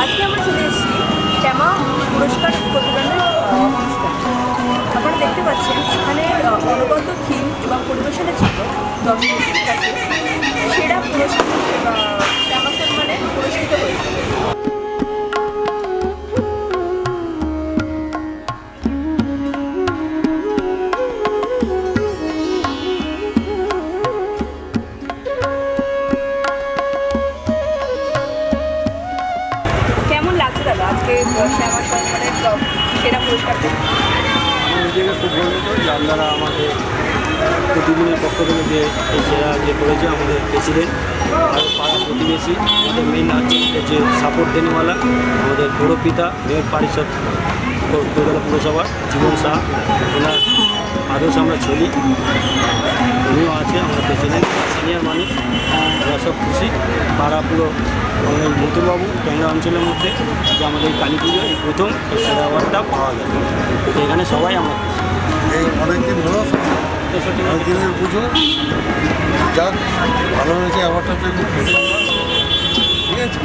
আজকে আমরা চলে এসেছি শ্যামা পুরস্কার প্রতিদানের আহ, আপনারা দেখতে পাচ্ছেন এখানে অনবদ্য থিম এবং পরিবেশনের ছিল দর্শকদের কাছে। সেরা পুরস্কার আহ, শ্যামা সরকারের সেরা পুরস্কার পেতে? আমি নিজেকে খুব গর্বিত যে আপনারা আমাদের প্রতিদিনের পক্ষ থেকে যে এই সেরা যে করেছে আমাদের প্রেসিডেন্ট আর পাড়া প্রতিবেশী আমাদের মেন আছে যে সাপোর্ট দেনেওয়ালা আমাদের বড় পিতা মেয়র পারিষদ পুরসভার জীবন শাহ ওনার আদর্শ আমরা চলি। উনিও আছে আমরা প্রেসিডেন্ট সিনিয়র মানুষ আমরা সব খুশি। পাড়া পুরো এই মথুরবাবু ট্যাংরা অঞ্চলের মধ্যে। যে আমাদের এই কালী পুজো এই প্রথম এই সেরা অ্যাওয়ার্ডটা পাওয়া গেল। তো এখানে সবাই আমরা এই অনেকদিন হলো দিনের পুজো। যাক ভালো হয়েছে অ্যাওয়ার্ডটা ঠিক আছে?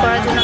করার জন্য